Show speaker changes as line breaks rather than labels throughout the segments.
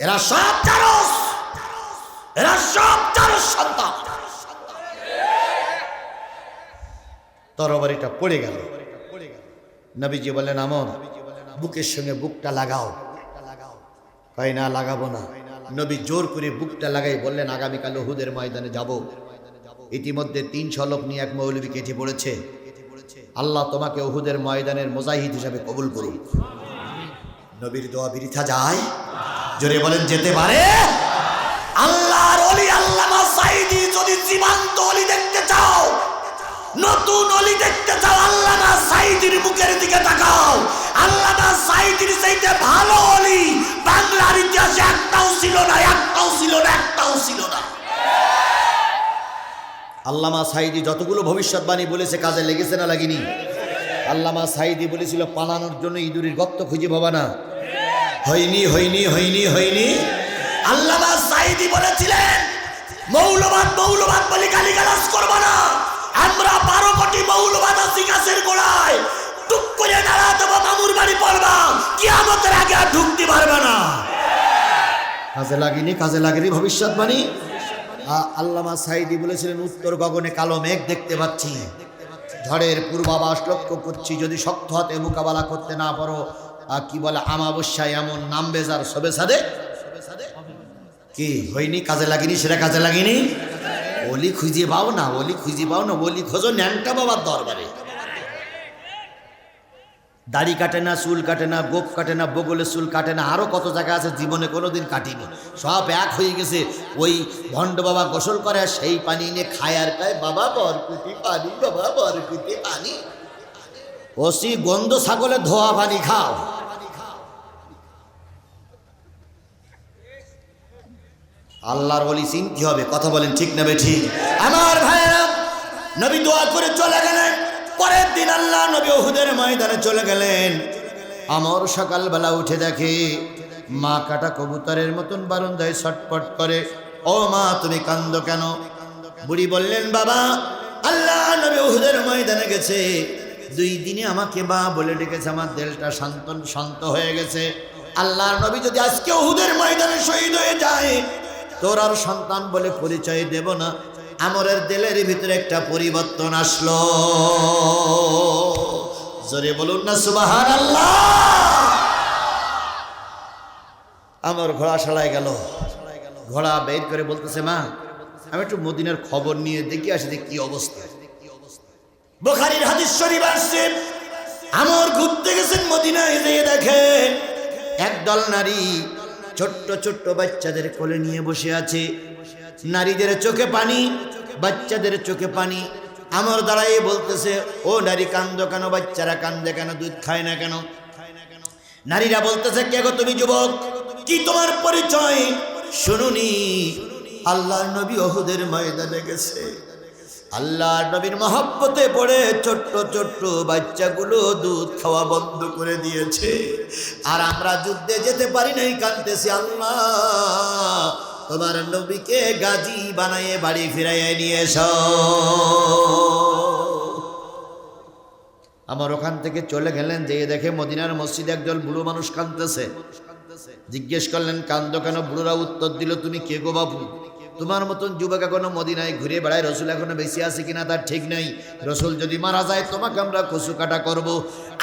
এরা সব চারস। এরা সব চারস সন্তান। তরবারিটা পড়ে গেল। নবীজি বললেন, আমর, বুকের সঙ্গে বুকটা লাগাও। কয়, না, লাগাবো না। নবী জোর করে বুকটা লাগাই বললেন, আগামীকাল ওহুদের ময়দানে যাব। ইতিমধ্যে তিন লোক নিয়ে এক মৌলবী কেটে পড়েছে। আল্লাহ তোমাকে ওহুদের ময়দানের মোজাহিদ হিসাবে কবুল করুন নবীর দোয়া বিরিথা যায়। জোরে বলেন, যেতে পারে? আল্লাহর অলি আল্লামা সাইদি যদি জীবন্ত অলি দেখতে চাও, নতুন অলি দেখতে চাও, আল্লামা সাইদির মুখের দিকে তাকাও। আল্লামা সাইদির চাইতে ভালো অলি বাংলার ইতিহাসে একটাও ছিল না, একটাও ছিল না, একটাও ছিল না। আল্লামা সাইদি যতগুলো ভবিষ্যৎবাণী বলেছে, কাজে লেগেছে না লাগেনি? আল্লামা সাইদি বলেছিল, পালানোর জন্য ইঁদুরের গর্ত খুঁজে পাবা না। হয়নি হয়নি হয়নি হয়নি। আল্লামা সাইদি বলেছিলেন, মৌলবাদ মৌলবাদ বলে গালিগালাজ করব না। আমরা বারো কোটি মৌলবাদ আছি গাছের গোড়ায়। টুক করে নাড়া দেবো, মামুর বাড়ি পড়বা। কিয়ামতের আগে আর ঢুকতে পারবে না। কাজে লাগেনি কাজে লাগেনি ভবিষ্যৎবাণী। আল্লামা সাইদি বলেছিলেন, উত্তর গগনে কালো মেঘ দেখতে পাচ্ছি। ঝড়ের পূর্বাভাস লক্ষ্য করছি। যদি শক্ত হাতে মোকাবেলা করতে না পারো আ, কি বলে আমাবস্যায় এমন নাম বেজার সবে সাদে? কি হয়নি? কাজে লাগেনি সেটা কাজে লাগেনি? ওলি খুঁজে পাও না ওলি খুঁজে পাও না ওলি খোঁজো ন্যাংটা বাবার দরবারে। দাড়ি কাটে না চুল কাটে না গোপ কাটে না বগলে চুল কাটে না আরও কত জায়গা আছে জীবনে কোনোদিন কাটিনি। সব এক হয়ে গেছে। ওই ভণ্ড বাবা গোসল করে আর সেই পানি নিয়ে খায় আর খায় বাবা বরকুটি পানি বাবা বরকুটি পানি। ওসি গন্ধ ছাগলের ধোয়া পানি খাও। আল্লাহর বলি চিনতে হবে? কথা বলেন ঠিক না ঠিক আমার ভাইয়েরা, নবী দোয়া করে চলে গেলেন। পরের দিন আল্লাহ নবী ওহুদের ময়দানে চলে গেলেন। আমর সকালবেলা উঠে দেখে মা কাটা কবুতরের মতন বারন্দায় ছটপট করে, ও মা, তুমি কান্দ কেন? বুড়ি বললেন, বাবা, আল্লাহ নবী ওহুদের ময়দানে গেছে। দুই দিনে আমাকে মা বলে ডেকেছে, আমার দেলটা শান্ত শান্ত হয়ে গেছে। আল্লাহর নবী যদি আজকে ওহুদের ময়দানে শহীদ হয়ে যায় তোর আর সন্তান বলে পরিচয় দেব না। আমরের দেলের ভিতরে একটা পরিবর্তন আসলো। জোরে বলুন না সুবাহান আমার ঘোড়া সালায় গেল। ঘোড়া বের করে বলতেছে, মা, আমি একটু মদিনার খবর নিয়ে দেখি, আসি কি অবস্থা। বোখারির হাদিস শরীফ আমর ঘুরতে গেছেন মদিনায়, যেয়ে দেখে একদল নারী ছোট্ট ছোট্ট বাচ্চাদের কোলে নিয়ে বসে আছে। নারীদের চোখে পানি, বাচ্চাদের চোখে পানি। আমার দ্বারাই বলতেছে, ও নারী, কান্দ কেন? বাচ্চারা কান্দে কেন? দুধ খায় না কেন? নারীরা বলতেছে, কে গো তুমি, যুবক? কি তোমার পরিচয়? শুনুনি আল্লাহ নবী ওহুদের ময়দানে গেছে। আল্লাহ নবীর মহব্বতে পড়ে ছোট্ট ছোট্ট বাচ্চাগুলো দুধ খাওয়া বন্ধ করে দিয়েছে। আর আমরা যুদ্ধে যেতে পারি নাই, কাঁদতেছি, আল্লাহ, তোমার নবীকে গাজী বানাইয়ে বাড়ি ফিরাইয়া নিয়ে এসো। আমার ওখান থেকে চলে গেলেন যে দেখে মদিনার মসজিদে একজন বুড়ো মানুষ কাঁদতেছে। জিজ্ঞেস করলেন, কান্দ কেন? বুড়োরা উত্তর দিল, তুমি কে গো বাবু? তোমার মতন যুবক এখনও মদিনায় ঘুরে বেড়ায়, রসুল এখনও বেশি আছে কিনা তার ঠিক নেই। রসুল যদি মারা যায়, তোমাকে আমরা কচু কাটা করব।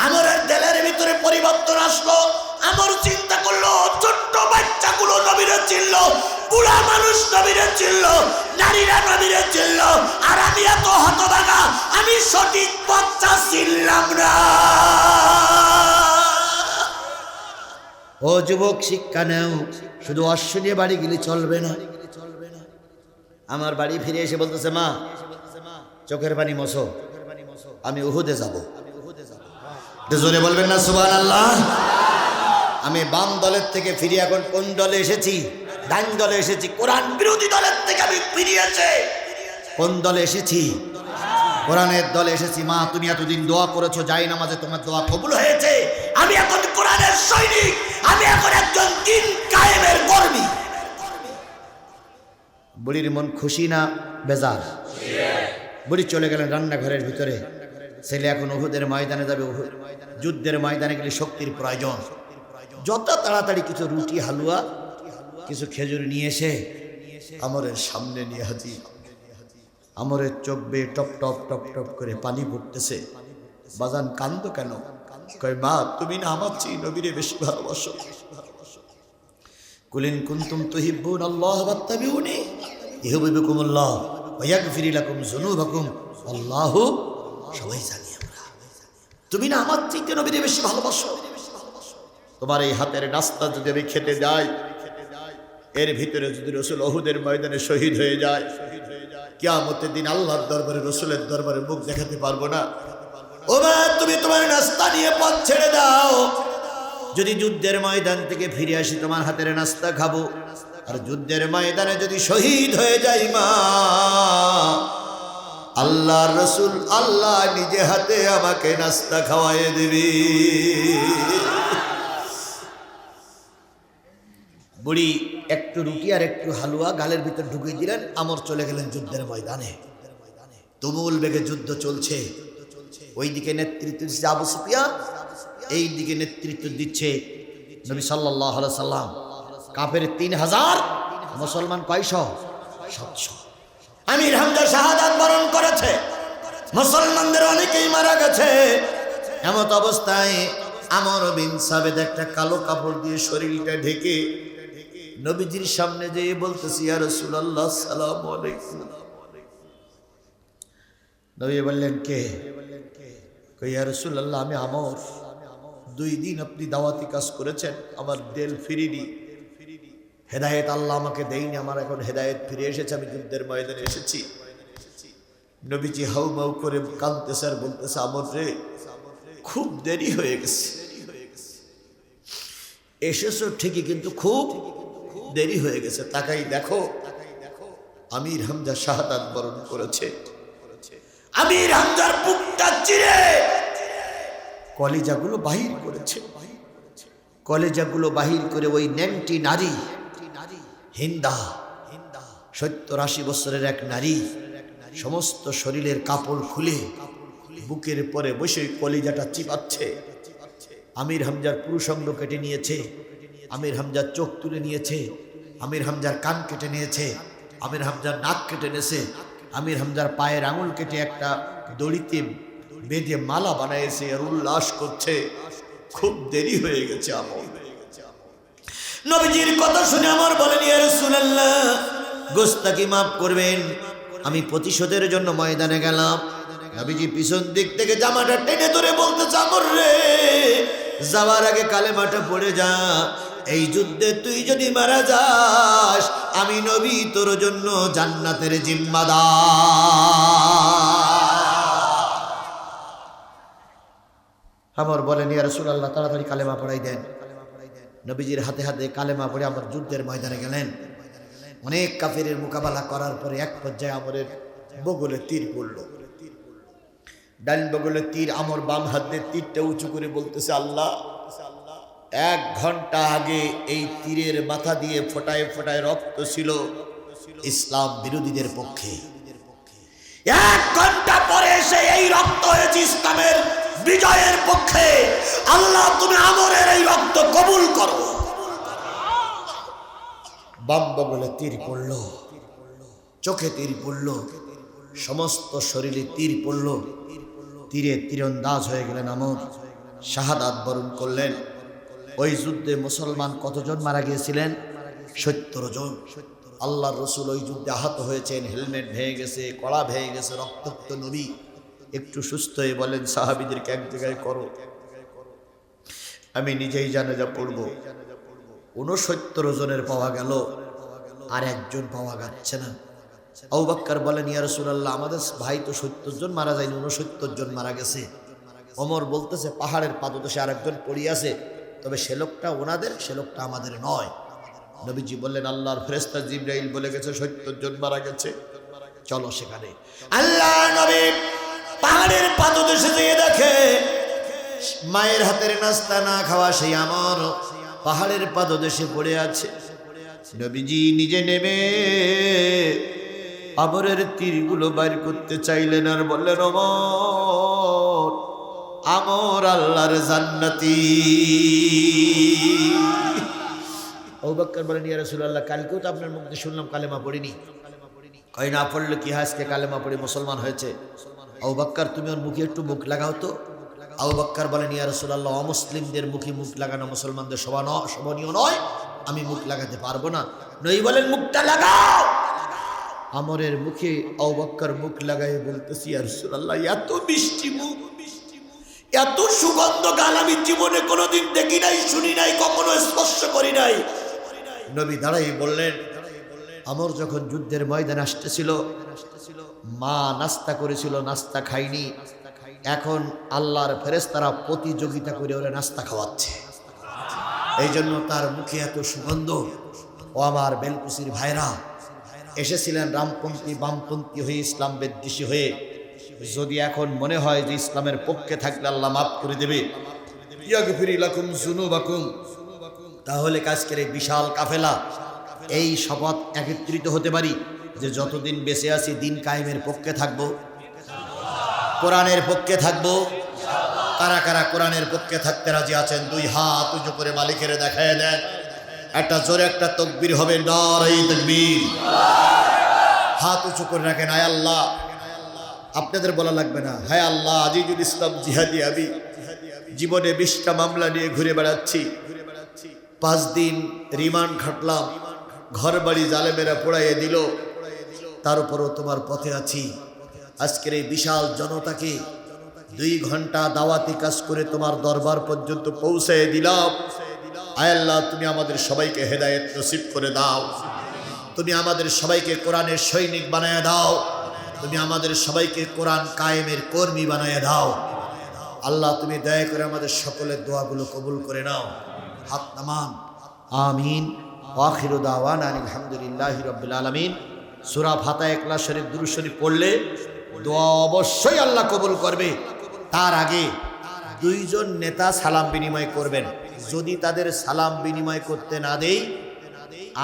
আমার দেলের ভিতরে পরিবর্তন আসলো। আমার চিন্তা করল, ছোট্ট বাচ্চাগুলো নবীরে চিনলো, বুড়া মানুষ নবীরে চিনলো, নারীরা নবীরে চিনলো, আর আমি এত হতবাগা আমি সঠিক বাচ্চা চিনলাম না। ও যুবক, শিক্ষা নেও, শুধু অশ্ব নিয়ে বাড়ি গেলে চলবে না। আমার বাড়ি ফিরে এসে বলতেছে, মা, চোখের পানি মশো আমি উহুদে যাব। জোরে বলবেন, না সুবান আল্লাহ আমি বাম দলের থেকে ফিরে এখন কোন দলে এসেছি? ডান দলে এসেছি। কোরআন বিরোধী দলের থেকে আমি ফিরিয়েছে কোন দলে এসেছি? কোরআনের দলে এসেছি। মা, তুমি এতদিন দোয়া করেছ, যাই নামাজে তোমার দোয়া কবুল হয়েছে। আমি এখন কোরআনের সৈনিক। আমি এখন একজন দিন কায়েমের কর্মী। বুড়ির মন খুশি না বেজার? বুড়ি চলে গেলেন রান্নাঘরের ভিতরে। ছেলে এখন উহুদের ময়দানে যাবে যুদ্ধের ময়দানে গেলে শক্তির প্রয়োজন। যত তাড়াতাড়ি কিছু রুটি, হালুয়া, কিছু খেজুর নিয়ে এসে আমরের সামনে নিয়ে হাজির। আমরের চোখ বেয়ে টপ টপ টপ টপ করে পানি পড়তেছে। বাজান কান্দ কেন? কয়, মা, তুমি না আমার চেয়ে নবীরে বেশি ভালোবাসো। কুলিন কুন্তুম তুহিব্বুন আল্লাহ বাত্তাবিউনি ইহুবিবুকুম আল্লাহ ওয়াগফির লাকুম যুনুবাকুম, আল্লাহু সবাই জানি তুমি না আমার চেয়ে নবীরে বেশি ভালোবাসো। তোমার এই হাতের নাস্তা যদি আমি খেতে যাই, এর ভিতরে যদি রসুল অহুদের ময়দানে শহীদ হয়ে যায়, কিয়ামতের দিন আল্লাহর দরবারে, রসুলের দরবারে মুখ দেখাতে পারব না। ও তুমি তোমার নাস্তা নিয়ে পথ ছেড়ে দাও। যদি যুদ্ধের ময়দান থেকে ফিরে আসি, তোমার হাতের নাস্তা খাব। আর যুদ্ধের ময়দানে যদি শহীদ হয়ে যাই মা আল্লাহ রসুল আল্লাহ নিজে হাতে আমাকে নাস্তা খাওয়াই দিবি। বুড়ি, একটু রুটি আর একটু হালুয়া গালের ভিতর ঢুকিয়ে দিলেন, আমর চলে গেলেন যুদ্ধের ময়দানে। তুমুল বেগে যুদ্ধ চলছে। ওইদিকে নেতৃত্ব দিচ্ছে আবু সুফিয়া এই দিকে নেতৃত্ব দিচ্ছে নবী সাল্লাহ সাল্লাম। কাপের তিন হাজার, মুসলমান কয়শ? সাতশো। আমির হামজা শাহাদাত বরণ করেছে। মুসলমানদের অনেকেই মারা গেছে। এমত অবস্থায় আমর বিন সাবেদ একটা কালো কাপড় দিয়ে শরীরটা ঢেকে নবীজির সামনে যেয়ে বলতেছি আর রসুল্লাহ সালাম আলাইকুম। নবী বললেন, কে? কইয়া রসুল্লাহ আমি আমর। দুই দিন আপনি দাওয়াতি কাজ করেছেন, আমার দেল ফিরিনি। হেদায়েত আল্লাহ আমাকে দেয়নি, আমার এখন হেদায়েত ফিরে এসেছে, আমি যুদ্ধের ময়দানে এসেছি। নবীজি হাউ মাউ করে কাঁদতেছে আর বলতেছে, আমর রে, খুব দেরি হয়ে গেছে। এসেছ ঠিকই কিন্তু খুব দেরি হয়ে গেছে। তাকাই দেখো, আমির হামজা শাহাদাত বরণ করেছে। আমির হামজার বুকটা চিরে কলেজাগুলো বাহির করেছে। কলেজাগুলো বাহির করে ওই ন্যাংটি নারী হিন্দা সত্তর আশি বছরের এক নারী, সমস্ত শরীরের কাপড় খুলে বুকের পরে বসে কলিজাটা চিপাচ্ছে। আমির হামজার পুরুষঙ্গ কেটে নিয়েছে, আমির হামজার চোখ তুলে নিয়েছে, আমির হামজার কান কেটে নিয়েছে, আমির হামজার নাক কেটে নিয়েছে, আমির হামজার পায়ের আঙুল কেটে একটা দড়িতে বেঁধে মালা বানাইছে আর উল্লাস করছে। খুব দেরি হয়ে গেছে আমল। নবীজির কথা শুনে আমার বলেন, ইয়া রাসূলুল্লাহ গোস্তাকি মাফ করবেন? আমি প্রতিশোধের জন্য ময়দানে গেলাম। নবীজি পিছন দিক থেকে জামাটা টেনে ধরে বলতে চামর রে, যাওয়ার আগে কালেমাটা পড়ে যা। এই যুদ্ধে তুই যদি মারা যাস, আমি নবী তোর জন্য জান্নাতের জিম্মাদার। আমার বলেন, ইয়া রাসূলুল্লাহ, তাড়াতাড়ি কালেমা পড়াই দেন। নবীজির হাতে হাতে কালেমা পড়ে আমার যুদ্ধের ময়দানে গেলেন। অনেক কাফেরের মোকাবেলা করার পরে এক পর্যায়ে আমরের বগলে তীর পড়ল। ডান বগলে তীর, আমর বাম হাত তীরটা উঁচু করে বলতেছে, আল্লাহ, এক ঘণ্টা আগে এই তীরের মাথা দিয়ে ফোটায় ফোটায় রক্ত ছিল ইসলাম বিরোধীদের পক্ষে। এক ঘণ্টা পরে এসে এই রক্ত হয়েছে ইসলামের বিজয়ের পক্ষে আল্লাহ তুমি আমরের এই রক্ত কবুল করো। বাম বগলে তীর পড়ল, চোখে তীর পড়ল, সমস্ত শরীরে তীর পড়ল। তীরে তীরন্দাজ হয়ে গেলেন আমর, শাহাদাত বরণ করলেন। ওই যুদ্ধে মুসলমান কতজন মারা গিয়েছিলেন? সত্তর জন। আল্লাহর রসুল ওই যুদ্ধে আহত হয়েছেন, হেলমেট ভেঙে গেছে কড়া ভেঙে গেছে, রক্তাক্ত নবী। একটু সুস্থ হয়ে বলেন, সাহাবিদেরকে এক জায়গায় করো। আমি নিজেই জানাজা পড়ব। উনসত্তর জনের পাওয়া গেল, আর একজন পাওয়া যাচ্ছে না। আউবাক্কার বলেন, ইয়া রসুলাল্লাহ, আমাদের ভাই তো সত্তর জন মারা যায়নি উনসত্তর জন মারা গেছে। অমর বলতেছে, পাহাড়ের পাদদেশে আরেকজন পড়িয়াছে তবে সে লোকটা ওনাদের, সে লোকটা আমাদের নয়। নবীজি বললেন, আল্লাহর ফেরেস্তা জিব্রাইল বলে গেছে, সত্তর জন মারা গেছে। চলো সেখানে। আল্লাহ নবী পাহাড়ের পাদদেশে যেয়ে দেখে, মায়ের হাতের নাস্তা না খাওয়া সেই আমার পাহাড়ের পাদদেশে পড়ে আছে। নবীজি নিজে নেমে আবরের তীরগুলো বাইর করতে চাইলেন আর বললেন আমর আল্লাহর জান্নাতি। অবাক্কর বলেন, ইয়া রাসূলুল্লাহ, কালকেও তো আপনার মুখে শুনলাম, কালেমা পড়িনি। কয়, না পড়লে কি আজকে কালেমা পড়ে মুসলমান হয়েছে। আউবাক্কার তুমি ওর মুখে একটু মুখ লাগাও তো। আউবাক্কার বলেন, ইয়া রাসূলুল্লাহ, অমুসলিমদের মুখে মুখ লাগানো মুসলমানদের শোভা ন শোভনীয় নয়। আমি মুখ লাগাতে পারব না। নই বলেন, মুখটা লাগাও। আমরের মুখে আউবাক্কার মুখ লাগাই বলতেছি, ইয়া রাসূলুল্লাহ, এত মিষ্টি মুখ। এত সুগন্ধ গান আমি জীবনে কোনোদিন দেখি নাই, শুনি নাই, কখনো স্পর্শ করি নাই। নবী দাঁড়াই বললেন, আমর যখন যুদ্ধের ময়দানে আসতেছিল মা নাস্তা করেছিল নাস্তা খাইনি। এখন আল্লাহর ফেরেস্তারা প্রতিযোগিতা করে ওরা নাস্তা খাওয়াচ্ছে। এই জন্য তার মুখে এত সুগন্ধ। ও আমার বেলকুসির ভাইরা এসেছিলেন রামপন্থী বামপন্থী হয়ে ইসলাম বেদ্বেষী হয়ে। যদি এখন মনে হয় যে ইসলামের পক্ষে থাকলে আল্লাহ মাফ করে দেবে। তাহলে কাজকের এই বিশাল কাফেলা এই শপথ একত্রিত হতে পারি। যে যতদিন বেঁচে আছি, দিন কায়েমের পক্ষে থাকব। কোরআনের পক্ষে থাকব। কারা কারা কোরআনের পক্ষে থাকতে রাজি আছেন, দুই হাত উঁচু করে মালিকের দেখায় দেন। একটা জোরে একটা তকবির হবে নরাই তকবির। হাত উঁচু করে রাখেন আয় আল্লাহ। আপনাদের বলা লাগবে না, হায় আল্লাহ, আজিজুল ইসলাম জিহাদি আমি। জীবনে বিশটা মামলা নিয়ে ঘুরে বেড়াচ্ছি। পাঁচ দিন রিমান্ড খাটলাম ঘর বাড়ি জালেমেরা পোড়াইয়ে দিল। তার উপরও তোমার পথে আছি। আজকের এই বিশাল জনতাকে দুই ঘণ্টা দাওয়াতি কাজ করে তোমার দরবার পর্যন্ত পৌঁছে দিলাম। আয় আল্লাহ, তুমি আমাদের সবাইকে হেদায়েত নসিব করে দাও। তুমি আমাদের সবাইকে কোরআনের সৈনিক বানায় দাও। তুমি আমাদের সবাইকে কোরআন কায়েমের কর্মী বানায় দাও। আল্লাহ, তুমি দয়া করে আমাদের সকলের দোয়াগুলো কবুল করে নাও। হাত নামান। আমিন। ওয়াখিরু দাওয়ান আলহামদুলিল্লাহ রবিল আলমিন। সুরা ফাতা একলা শরীফ দুরু শরীফ পড়লে দোয়া অবশ্যই আল্লাহ কবুল করবে। তার আগে দুইজন নেতা সালাম বিনিময় করবেন। যদি তাদের সালাম বিনিময় করতে না দেই,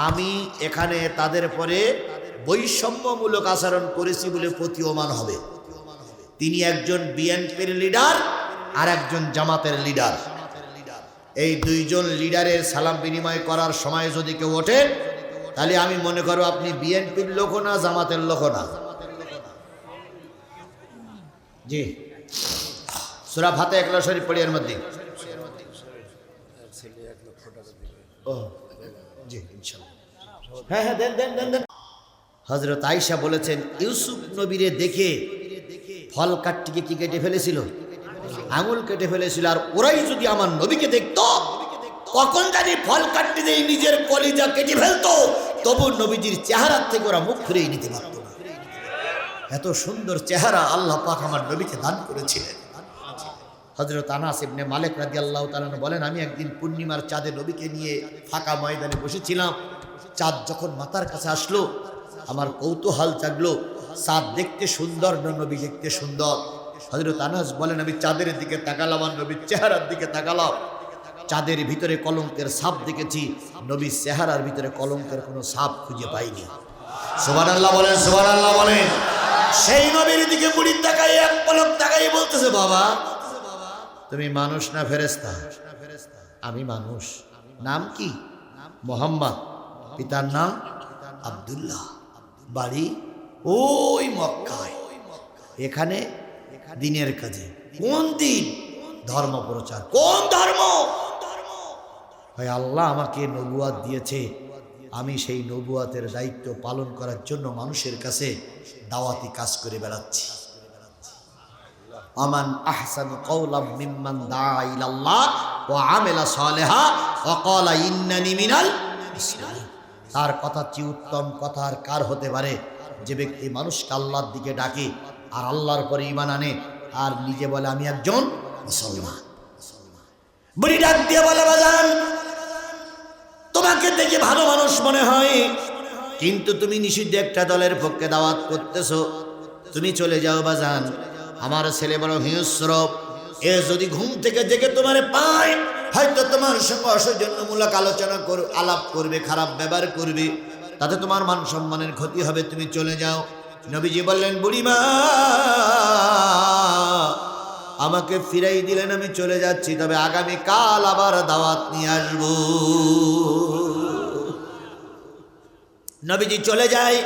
আমি এখানে তাদের পরে বৈষম্যমূলক আচরণ করেছি বলে প্রতীয়মান হবে। তিনি একজন বিএনপির লিডার আর একজন জামাতের লিডার। এই দুইজন লিডারের সালাম বিনিময় করার সময় যদি কেউ ওঠে তাহলে আমি মনে করো আপনি বিএনপির লোক না জামাতের লোক না। জি। সুরা ভাতে একলা শরীফ পড়িয়ার মধ্যে। ও জি হ্যাঁ হ্যাঁ দেন দেন দেন দেন। হজরত আইসা বলেছেন ইউসুফ নবীরে দেখে ফল কাঠটিকে কি কেটে ফেলেছিল? আঙুল কেটে ফেলেছিল। আর ওরাই যদি আমার নবীকে দেখতো কখন জানি ফল কাটতে দিয়ে নিজের কলিজা কেটে ফেলতো, তবু নবীজির চেহারার থেকে ওরা মুখ ফিরেই নিতে পারতো না। এত সুন্দর চেহারা আল্লাহ পাক আমার নবীকে দান করেছিলেন। হজরত আনাস ইবনে মালিক রাদি আল্লাহ তালন বলেন, আমি একদিন পূর্ণিমার চাঁদে নবীকে নিয়ে ফাঁকা ময়দানে বসেছিলাম। চাঁদ যখন মাথার কাছে আসলো, আমার কৌতূহল জাগলো, চাঁদ দেখতে সুন্দর না নবী দেখতে সুন্দর? হজরত আনাস বলেন, আমি চাঁদের দিকে তাকালাম আর নবীর চেহারার দিকে তাকালাম। চাঁদের ভিতরে কলঙ্কের সাপ দেখেছি। নবীর চেহারার ভিতরে কলঙ্কের কোনো সাপ খুঁজে পাইনি। সোবান আল্লাহ বলেন সোবান আল্লাহ বলেন। সেই নবীর দিকে মুড়ির তাকাই এক পলক তাকাই বলতেছে, বাবা, তুমি মানুষ না ফেরেস্তা আমি মানুষ। নাম কি? মোহাম্মদ। পিতার নাম? আব্দুল্লাহ। বাড়ি? ওই মক্কায়। এখানে। দিনের কাজে। কোন দিন? ধর্ম প্রচার। কোন ধর্ম? ভাই, আল্লাহ আমাকে নবুয়াত দিয়েছে। আমি সেই নবুয়াতের দায়িত্ব পালন করার জন্য মানুষের কাছে দাওয়াতি কাজ করে বেড়াচ্ছি। আমান আহসান কওলাম মিম্মান দা ওয়া আমিলা সালেহা ক্বালা ইন্নানি মিনাল তার কথা চেয়ে উত্তম কথা আর কার হতে পারে? যে ব্যক্তি মানুষকে আল্লাহর দিকে ডাকে আর আল্লাহর পরে ইমান আনে আর নিজে বলে, আমি একজন মুসলমান। বুড়ি ডাক দিয়ে বলে, বাজান তোমাকে দেখে ভালো মানুষ মনে হয়। কিন্তু তুমি নিষিদ্ধ একটা দলের পক্ষে দাওয়াত করতেছো। তুমি চলে যাও বাজান। আমার ছেলে বড় হিংস্র এ যদি ঘুম থেকে দেখে তোমার পায়, হয়তো তোমার সঙ্গে অসৌজন্যমূলক আলোচনা কর, আলাপ করবে, খারাপ ব্যবহার করবে। তাতে তোমার মান সম্মানের ক্ষতি হবে, তুমি চলে যাও। নবীজি বললেন, বুড়িমা আমাকে ফিরাই দিলেন, আমি চলে যাচ্ছি, তবে আগামী কাল আবার দাওয়াত নিয়ে আসব। নবীজি চলে যায়,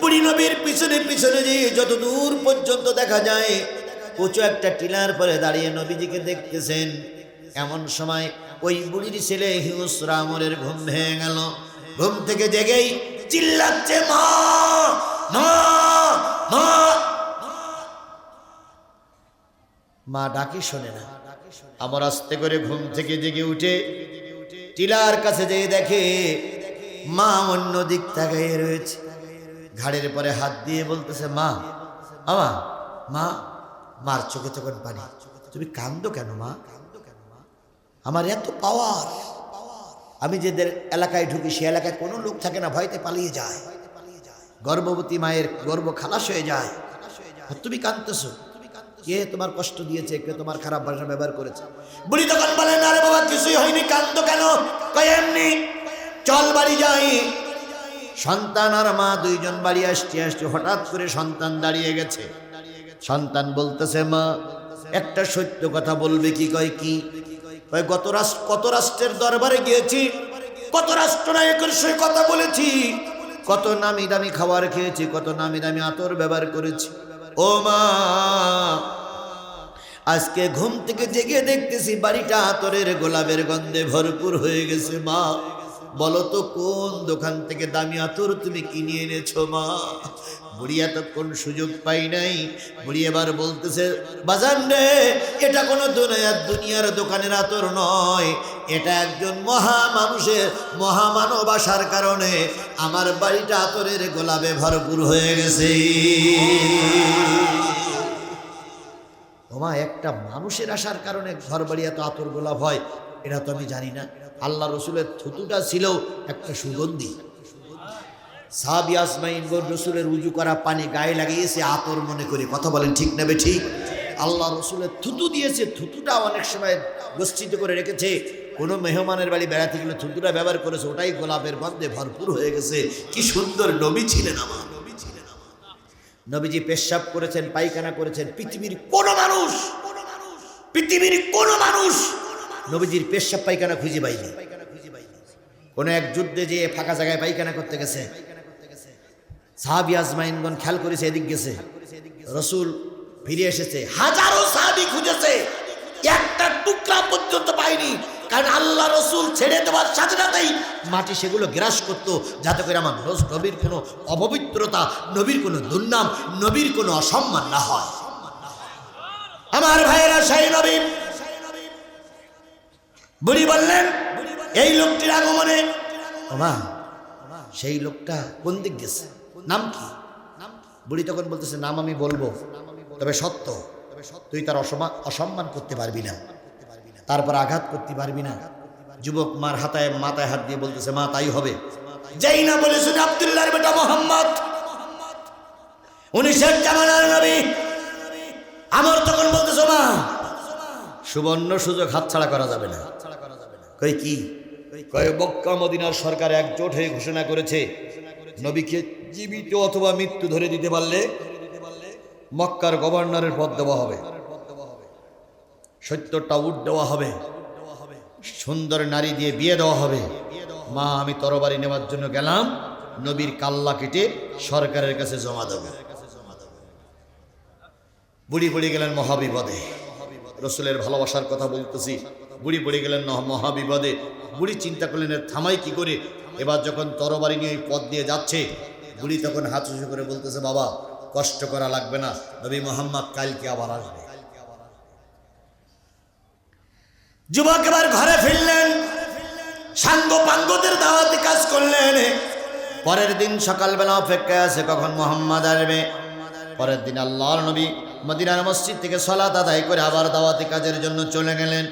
বুড়ি নবীর পিছনে পিছনে যে যত দূর পর্যন্ত দেখা যায়, উঁচু একটা টিলার পরে দাঁড়িয়ে নবীজিকে দেখতেছেন। এমন সময় ওই বুড়ির ছেলে হিউসরা আমরের ঘুম ভেঙে গেল। ঘুম থেকে জেগেই চিল্লাচ্ছে, মা মা মা। মা ডাকি শোনে না। আমার আস্তে করে ঘুম থেকে জেগে উঠে টিলার কাছে যেয়ে দেখে মা অন্য দিক তাকাইয়ে রয়েছে। ঘাড়ের পরে হাত দিয়ে বলতেছে, মা আমা মা, মার চোখে তখন পানি। তুমি কান্দো কেন, মা? আমার এত পাওয়ার আমি যেদের এলাকায় ঢুকি, সে এলাকায় কোনো লোক থাকে না, ভয়তে পালিয়ে যায়। গর্ভবতী মায়ের গর্ব খালাস হয়ে যায়। তুমি কাঁদতেছো? কে তোমার কষ্ট দিয়েছে, কে তোমার খারাপ ভাষা ব্যবহার করেছে? বুড়ি তখন বলেন আরে বাবা, কিছুই হয়নি কান্দ কেন? কয়, এমনি, চল বাড়ি যাই। সন্তান আর মা দুইজন বাড়ি আসতে আসতে হঠাৎ করে সন্তান দাঁড়িয়ে গেছে। সন্তান বলতেছে, মা, একটা সত্য কথা বলবে কি? কয় কি? কয়, গত রাষ্ট্র কত রাষ্ট্রের দরবারে গিয়েছি, কত রাষ্ট্রনায়কের সঙ্গে কথা বলেছি, কত নামি দামি খাবার খেয়েছি, কত নামি দামি আতর ব্যবহার করেছি। ও মা আজকে ঘুম থেকে জেগে দেখতেছি বাড়িটা আতরের গোলাপের গন্ধে ভরপুর হয়ে গেছে, মা। বলো তো কোন দোকান থেকে দামি আতর তুমি কিনে এনেছো, মা? বুড়ি এতক্ষণ সুযোগ পাই নাই। বুড়ি এবার বলতেছে, বাজান রে, এটা কোনো দুনিয়ার দুনিয়ার দোকানের আতর নয়। এটা একজন মহা মানুষের মহামানব আসার কারণে আমার বাড়িটা আতরের গোলাপে ভরপুর হয়ে গেছে। ওমা একটা মানুষের আসার কারণে ঘর বাড়ি এত আতর গোলাপ হয়, এটা তো আমি জানি না। আল্লাহ রসুলের থুতুটা ছিল একটা সুগন্ধি। সাহাবি আসমাইন রসুলের উজু করা পানি গায়ে লাগিয়েছে, আতর মনে করে। কথা বলেন ঠিক নেবে ঠিক? আল্লাহ রসুলের থুতু দিয়েছে, থুতুটা অনেক সময় গচ্ছিত করে রেখেছে। কোনো মেহমানের বাড়ি বেড়াতে গেলে থুতুটা ব্যবহার করেছে, ওটাই গোলাপের গন্ধে ভরপুর হয়ে গেছে। কি সুন্দর নবী ছিলেন আমার। নবীজি পেশাব করেছেন, পায়খানা করেছেন, পৃথিবীর কোন মানুষ, পৃথিবীর কোন মানুষ নবীজির পেশাব পায়খানা খুঁজে পাইনি কোন এক যুদ্ধে যে ফাঁকা জায়গায় পায়খানা করতে গেছে, সাহাবি আজমাইনগণ খেয়াল করেছে, এদিক গেছে। রসুল ফিরে এসেছে, হাজারো সাহাবি খুঁজেছে, একটা টুকরা পর্যন্ত পাইনি কারণ আল্লাহ রসুল ছেড়ে দেওয়ার সাথে সাথেই মাটি সেগুলো গ্রাস করতো। যাতে করে আমার নবীর কোনো অপবিত্রতা, নবীর কোনো দুর্নাম, নবীর কোনো অসম্মান না হয়। আমার ভাইয়েরা, সেই নবী। বুড়ি বললেন, এই লোকটির আগমনে সেই লোকটা কোন দিক গেছে? নাম কি? বুড়ি তখন বলতেছে, নাম আমি বলব, তবে সত্য, তুই তার অসম্মান করতে পারবি না। তারপর আঘাত করতে পারবি না। যুবক মার হাতায় মাথায় হাত দিয়ে বলতেছে, মা, তাই হবে। যাই না বলে শুনে আবদুল্লাহর বেটা মোহাম্মদ উনি শেখ জামানার নবী। আমার তখন বলতেছে, মা, সুবর্ণ সুযোগ হাতছাড়া করা যাবে না। কই কি? কয় বক্কা মদিনার সরকার একজোট হয়ে ঘোষণা করেছে, নবীকে জীবিত অথবা মৃত্যু ধরে দিতে পারলে মক্কার গভর্নরের পদ দেওয়া হবে। সত্তরটা উট দেওয়া হবে। সুন্দর নারী দিয়ে বিয়ে দেওয়া হবে। মা, আমি তরবারি নেওয়ার জন্য গেলাম। নবীর কাল্লা কেটে সরকারের কাছে জমা দেবে। বুড়ি পড়ে গেলেন মহাবিপদে। রসুলের ভালোবাসার কথা বলতেছি। বুড়ি পড়ে গেলেন মহাবিপদে। বুড়ি চিন্তা করলেন থামাই কি করে? এবার যখন তরবারি নিয়ে পথ দিয়ে যাচ্ছে, বুড়ি তখন হাত করে বলতেছে, বাবা, কষ্ট করা লাগবে না। নবী মোহাম্মদ কালকে আবার আসবে। যুবক এবার ঘরে ফিরলেন। সাঙ্গ পাঙ্গদের দাওয়াতে কাজ করলেন। পরের দিন সকালবেলা অপেক্ষায় আছে কখন মোহাম্মদ আসবে। পরের দিন আল্লাহর নবী মদিনার মসজিদ থেকে সলাত আদায় করে আবার দাওয়াতি কাজের জন্য চলে গেলেন।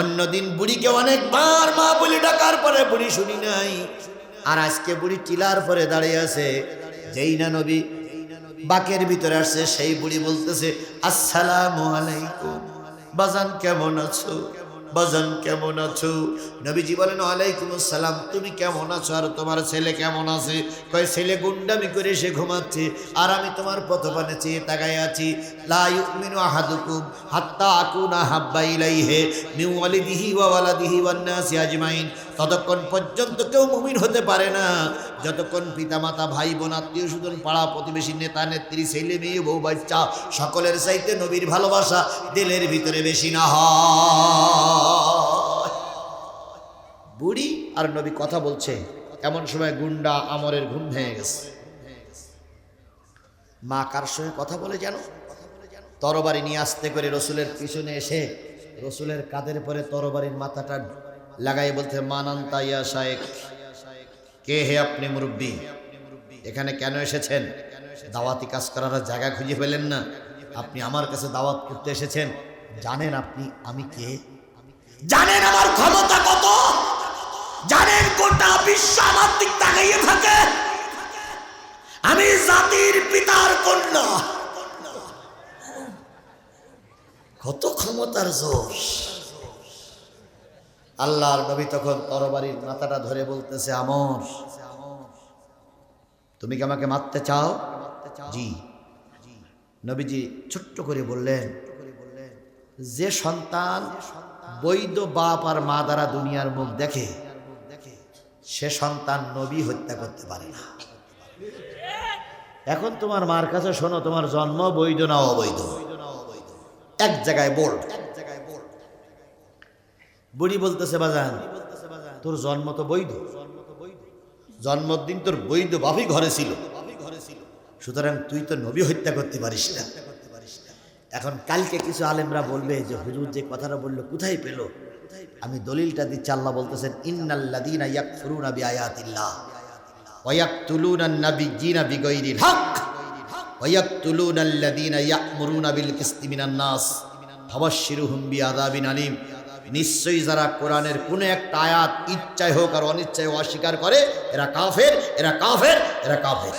অন্যদিন বুড়িকে অনেকবার মা বলে ডাকার পরে বুড়ি শুনি নাই। আর আজকে বুড়ি টিলার পরে দাঁড়িয়ে আছে। যেই না নবী, বাকের ভিতরে আসছে, সেই বুড়ি বলতেছে, আসসালামু আলাইকুম। বাজান কেমন আছো? বাজান, কেমন আছো? নবীজি বলেন আলাইকুম আসসালাম, তুমি কেমন আছো? আর তোমার ছেলে কেমন আছে? কয়, ছেলে গুন্ডামি করে সে ঘুমাচ্ছে, আর আমি তোমার পথপানে চেয়ে তাকাই আছি। লা ইউমিনু আহাদুকুম হাত্তা আকুনা হাব্বা মিউ আলি দিহি ওয়া ওয়ালাদিহি ওয়ান্নাসি আজমাইন। ততক্ষণ পর্যন্ত কেউ মুমিন হতে পারে না। যতক্ষণ পিতামাতা ভাই বোন আত্মীয় স্বজন পাড়া প্রতিবেশী, নেতা, নেত্রী, ছেলে মেয়ে, বউ, বাচ্চা, সকলের চাইতে নবীর ভালোবাসা দিলের ভিতরে বেশি না হয়। বুড়ি আর নবী কথা বলছে, এমন সময় গুন্ডা আমরের ঘুম ভেঙে গেছে। মা কার সঙ্গে কথা বলে জানো? তরবারি নিয়ে আসতে করে রসুলের পিছনে এসে, রসুলের কাদের পরে তরবারির মাথাটা লাগাই বলতে মানান্তা ইয়া শায়েক কে হে আপনি মুরব্বী? এখানে কেন এসেছেন? দাওয়াতি কাজ করার জায়গা খুঁজে পেলেন না? আপনি আমার কাছে দাওয়াত করতে এসেছেন। জানেন আপনি আমি কে? জানেন আমার ক্ষমতা কত? জানেন কোনটা বিশ্ব আমার দিক তাকাইয়ে থাকে? আমি জাতির পিতার কন্যা। কত ক্ষমতার জোর আল্লাহর নবী তখন তরবারির মাথাটা ধরে বলতেছে, আমর, তুমি কি আমাকে মারতে চাও? জি। নবীজি ছোট্ট করে বললেন, যে সন্তান বৈধ বাপ আর মা দ্বারা দুনিয়ার মুখ দেখে, সে সন্তান নবী হত্যা করতে পারে না। এখন তোমার মার কাছে শোনো, তোমার জন্ম বৈধ না অবৈধ? এক জায়গায় বোল্ড বুড়ি বলতেছে, বাজান, তোর জন্ম তো বৈধ। জন্মদিন তোর বৈধ বাপই ঘরে ছিল। সুতরাং তুই তো নবী হত্যা করতে পারিস না। এখন কালকে কিছু আলেমরা বলবে যে, হুজুর যে কথাটা বলল, কোথায় পেল? আমি দলিলটা দিচ্ছি, আল্লাহ বলতেছেন, ইন্নাল্লাযীনা ইয়াকফুরুনা বিআয়াতিল্লাহ ওয়া ইয়াকতুলুনা আন-নাবিয়্যিনা বিগাইরিল হক ওয়া ইয়াকতুলুনা আল্লাযীনা ইয়া'মুরুনা বিল কিসতি মিনান নাস, ফাবাশশিরুহুম বিআযাবিন আলীম নিশ্চয়ই যারা কোরআনের কোনো একটা আয়াত ইচ্ছায় হোক আর অনিচ্ছায় অস্বীকার করে, এরা কাফের এরা কাফের এরা কাফের।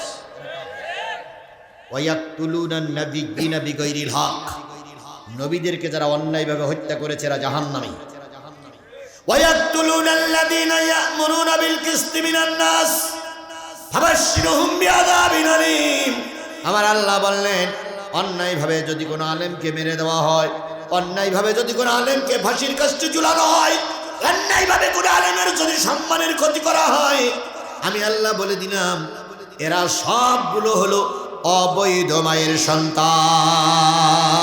নবীদেরকে যারা অন্যায়ভাবে হত্যা করেছে, এরা বিআযাবিন আলীম। আমার আল্লাহ বললেন, অন্যায়ভাবে যদি কোনো আলেমকে মেরে দেওয়া হয় অন্যায়ভাবে যদি কোনো আলেমকে ফাঁসির কাছে চুলানো হয়, অন্যায়ভাবে কোনো আলেমের যদি সম্মানের ক্ষতি করা হয়, আমি আল্লাহ বলে দিলাম, এরা সবগুলো হলো অবৈধ মায়ের সন্তান।